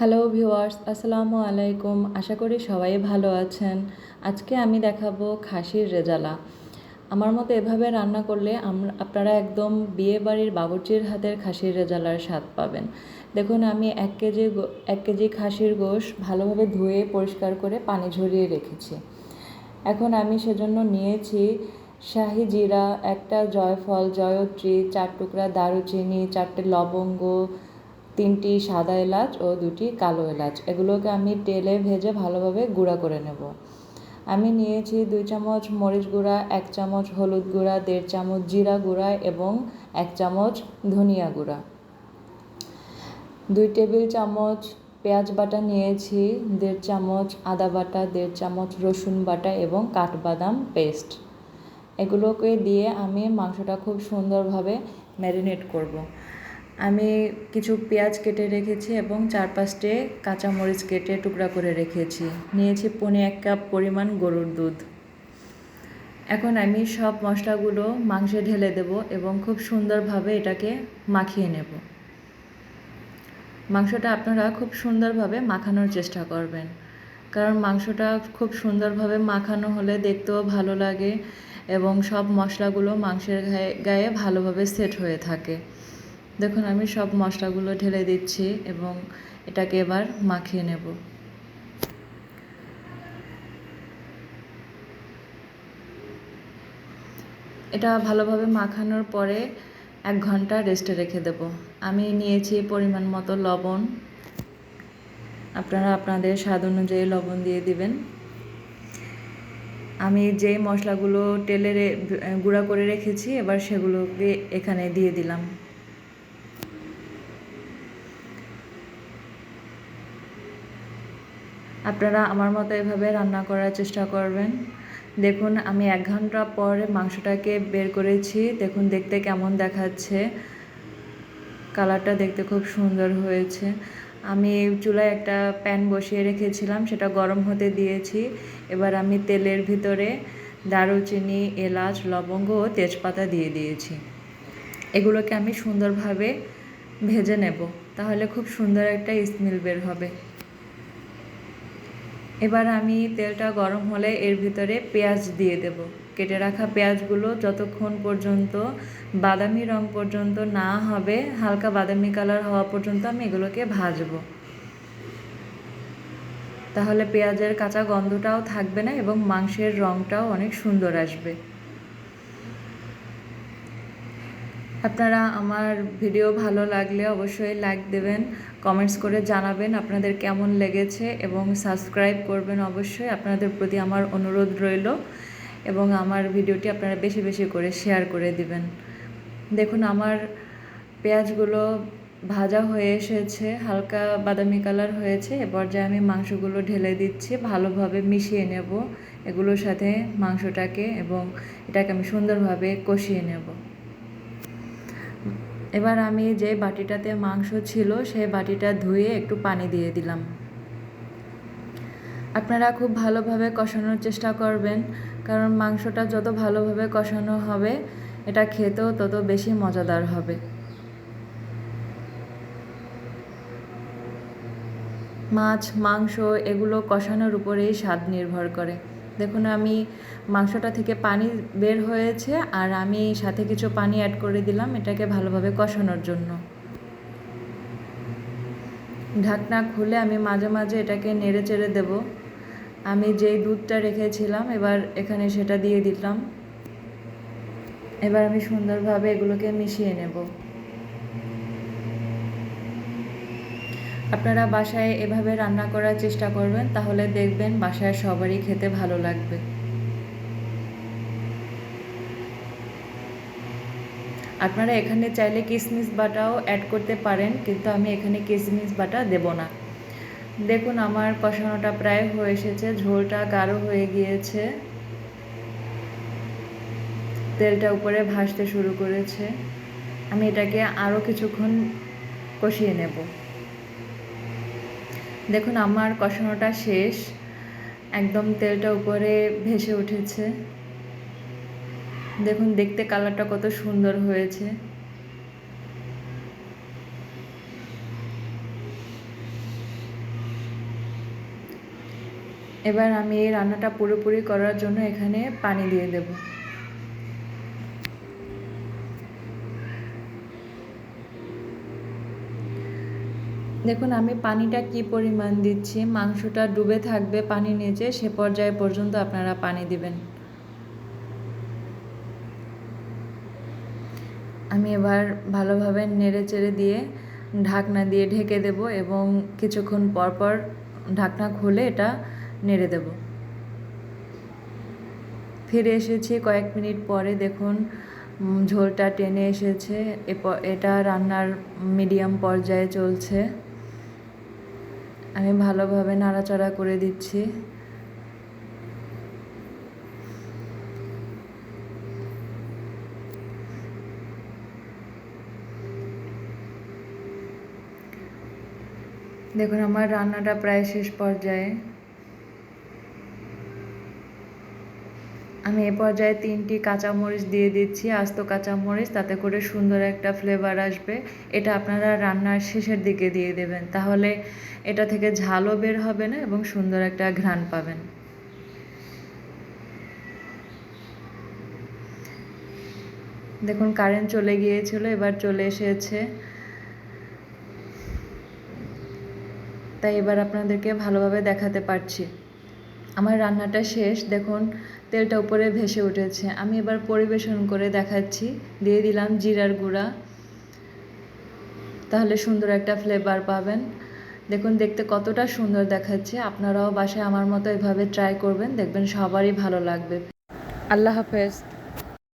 Hello viewers আসসালামু আলাইকুম আশা করি সবাই ভালো আছেন। আজকে আমি দেখাবো খাসির রেজালা। আমার মতো এভাবে রান্না করলে আমরা আপনারা একদম বিয়ে বাড়ির বাবুর্চির হাতের খাসির রেজালার স্বাদ পাবেন। দেখুন, আমি এক কেজি এক কেজি খাসির গোশ ভালোভাবে ধুয়ে পরিষ্কার করে পানি ঝরিয়ে রেখেছি। এখন আমি সেজন্য নিয়েছি শাহি জিরা, একটা জয়ফল, জয়ত্রী, চার টুকরা দারুচিনি, চারটে লবঙ্গ তিনটি সাদা এলাচ ও দুটি কালো এলাচ। এগুলোকে আমি তেলে ভেজে ভালোভাবে গুঁড়া করে নেব। আমি নিয়েছি দুই চামচ মরিচ গুঁড়া, এক চামচ হলুদ গুঁড়া, দেড় চামচ জিরা গুঁড়া এবং এক চামচ ধনিয়া গুঁড়া। দুই টেবিল চামচ পেঁয়াজ বাটা নিয়েছি, দেড় চামচ আদা বাটা, দেড় চামচ রসুন বাটা এবং কাঠবাদাম পেস্ট। এগুলোকে দিয়ে আমি মাংসটা খুব সুন্দরভাবে ম্যারিনেট করব। আমি কিছু পেঁয়াজ কেটে রেখেছি এবং চার পাঁচটে কাঁচামরিচ কেটে টুকরা করে রেখেছি। নিয়েছি পনে এক কাপ পরিমাণ গরুর দুধ। এখন আমি সব মশলাগুলো মাংসে ঢেলে দেব এবং খুব সুন্দরভাবে এটাকে মাখিয়ে নেব। মাংসটা আপনারা খুব সুন্দরভাবে মাখানোর চেষ্টা করবেন। কারণ মাংসটা খুব সুন্দরভাবে মাখানো হলে দেখতেও ভালো লাগে এবং সব মশলাগুলো মাংসের গায়ে গায়ে ভালোভাবে সেট হয়ে থাকে। দেখুন, আমি সব মশলাগুলো ঢেলে দিচ্ছি এবং এটাকে এবার মাখিয়ে নেব। এটা ভালোভাবে মাখানোর পরে এক ঘণ্টা রেস্টে রেখে দেব। আমি নিয়েছি পরিমাণ মতো লবণ। আপনারা আপনাদের স্বাদ অনুযায়ী লবণ দিয়ে দিবেন। আমি যেই মশলাগুলো তেলে গুঁড়া করে রেখেছি, এবার সেগুলোকে এখানে দিয়ে দিলাম। আপনারা আমার মতো এভাবে রান্না করার চেষ্টা করবেন। দেখুন, আমি এক ঘণ্টা পরে মাংসটাকে বের করেছি। দেখুন, দেখতে কেমন দেখাচ্ছে। কালারটা দেখতে খুব সুন্দর হয়েছে। আমি চুলায় একটা প্যান বসিয়ে রেখেছিলাম, সেটা গরম হতে দিয়েছি। এবার আমি তেলের ভিতরে দারুচিনি, এলাচ, লবঙ্গ ও তেজপাতা দিয়ে দিয়েছি। এগুলোকে আমি সুন্দরভাবে ভেজে নেব, তাহলে খুব সুন্দর একটা স্মেল বের হবে। এবার আমি তেলটা গরম হলে এর ভিতরে পেঁয়াজ দিয়ে দেব। কেটে রাখা পেঁয়াজগুলো যতক্ষণ পর্যন্ত বাদামি রং পর্যন্ত না হবে, হালকা বাদামি কালার হওয়া পর্যন্ত আমি এগুলোকে ভাজবো। তাহলে পেঁয়াজের কাঁচা গন্ধটাও থাকবে না এবং মাংসের রংটাও অনেক সুন্দর আসবে। আপনারা আমার ভিডিও ভালো লাগলে অবশ্যই লাইক দেবেন কমেন্টস করে জানাবেন আপনাদের কেমন লেগেছে এবং সাবস্ক্রাইব করবেন অবশ্যই, আপনাদের প্রতি আমার অনুরোধ রইল এবং আমার ভিডিওটি আপনারা বেশি বেশি করে শেয়ার করে দিবেন। দেখুন, আমার পেঁয়াজগুলো ভাজা হয়ে এসেছে, হালকা বাদামি কালার হয়েছে, এ পর্যায়ে আমি মাংসগুলো ঢেলে দিচ্ছি, ভালোভাবে মিশিয়ে নেব, এগুলোর সাথে মাংসটাকে এবং এটাকে আমি সুন্দরভাবে কষিয়ে নেব। এবার আমি যে বাটিটাতে মাংস ছিল, সেই বাটিটা ধুয়ে একটু পানি দিয়ে দিলাম। আপনারা খুব ভালোভাবে কষানোর চেষ্টা করবেন, কারণ মাংসটা যত ভালোভাবে কষানো হবে, এটা খেতেও তত বেশি মজাদার হবে। মাছ, মাংস, এগুলো কষানোর উপরেই স্বাদ নির্ভর করে। দেখুন, আমি মাংসটা থেকে পানি বের হয়েছে আর আমি সাথে কিছু পানি অ্যাড করে দিলাম, এটাকে ভালোভাবে কষানোর জন্য। ঢাকনা খুলে আমি মাঝে মাঝে এটাকে নেড়ে চেড়ে দেবো। আমি যেই দুধটা রেখেছিলাম, এবার এখানে সেটা দিয়ে দিলাম। এবার আমি সুন্দরভাবে এগুলোকে মিশিয়ে নেব। আপনারা বাসায় এভাবে রান্না করার চেষ্টা করবেন, তাহলে দেখবেন বাসায় সবারই খেতে ভালো লাগবে। আপনারা এখানে চাইলে কিশমিশ বাটাও অ্যাড করতে পারেন, কিন্তু আমি এখানে কিশমিশ বাটা দেব না। দেখুন, আমার কষানোটা প্রায় হয়ে এসেছে, ঝোলটা গাঢ় হয়ে গিয়েছে। তেলটা উপরে ভাসতে শুরু করেছে। আমি এটাকে আরও কিছুক্ষণ কষিয়ে নেব। দেখুন, আমার কষানোটা শেষ। একদম তেলটা উপরে ভেসে উঠেছে। দেখুন, দেখতে কালারটা কত সুন্দর হয়েছে। এবার আমি এই রান্নাটা পুরোপুরি করার জন্য এখানে পানি দিয়ে দেবো। দেখুন, আমি পানিটা কি পরিমাণ দিচ্ছি? মাংসটা ডুবে থাকবে পানি নিচে, সে পর্যায়ে পর্যন্ত আপনারা পানি দিবেন। আমি এবার ভালোভাবে নেড়ে চেড়ে দিয়ে ঢাকনা দিয়ে ঢেকে দেব এবং কিছুক্ষণ পর পর ঢাকনা খুলে এটা নেড়ে দেব। ফিরে এসেছি কয়েক মিনিট পরে, দেখুন ঝোলটা টেনে এসেছে। এটা রান্নার মিডিয়াম পর্যায়ে চলছে। আমি ভালোভাবে নাড়াচাড়া করে দিচ্ছি। দেখুন আমার রান্নাটা প্রায় শেষ পর্যায়ে। আমি এ পর্যায়ে তিনটি কাঁচামরিচ দিয়ে দিচ্ছি, আস্ত কাঁচামরিচ, তাতে করে সুন্দর একটা ফ্লেভার আসবে। এটা আপনারা রান্নার শেষের দিকে দিয়ে দেবেন, তাহলে এটা থেকে ঝালও বের হবে না এবং সুন্দর একটা ঘ্রাণ পাবেন। দেখুন কারেন্ট চলে গিয়েছিল, এবার চলে এসেছে। তাই এবার আপনাদেরকে ভালোভাবে দেখাতে পারছি। আমার রান্নাটা শেষ, দেখুন তেলটা উপরে ভেসে উঠেছে। আমি এবার পরিবেশন করে দেখাচ্ছি। দিয়ে দিলাম জিরার গুঁড়া। তাহলে সুন্দর একটা ফ্লেভার পাবেন। দেখুন, দেখতে কতটা সুন্দর দেখাচ্ছে। আপনারাও বাসায় আমার মতো এভাবে ট্রাই করবেন। দেখবেন সবারই ভালো লাগবে। আল্লাহ হাফেজ।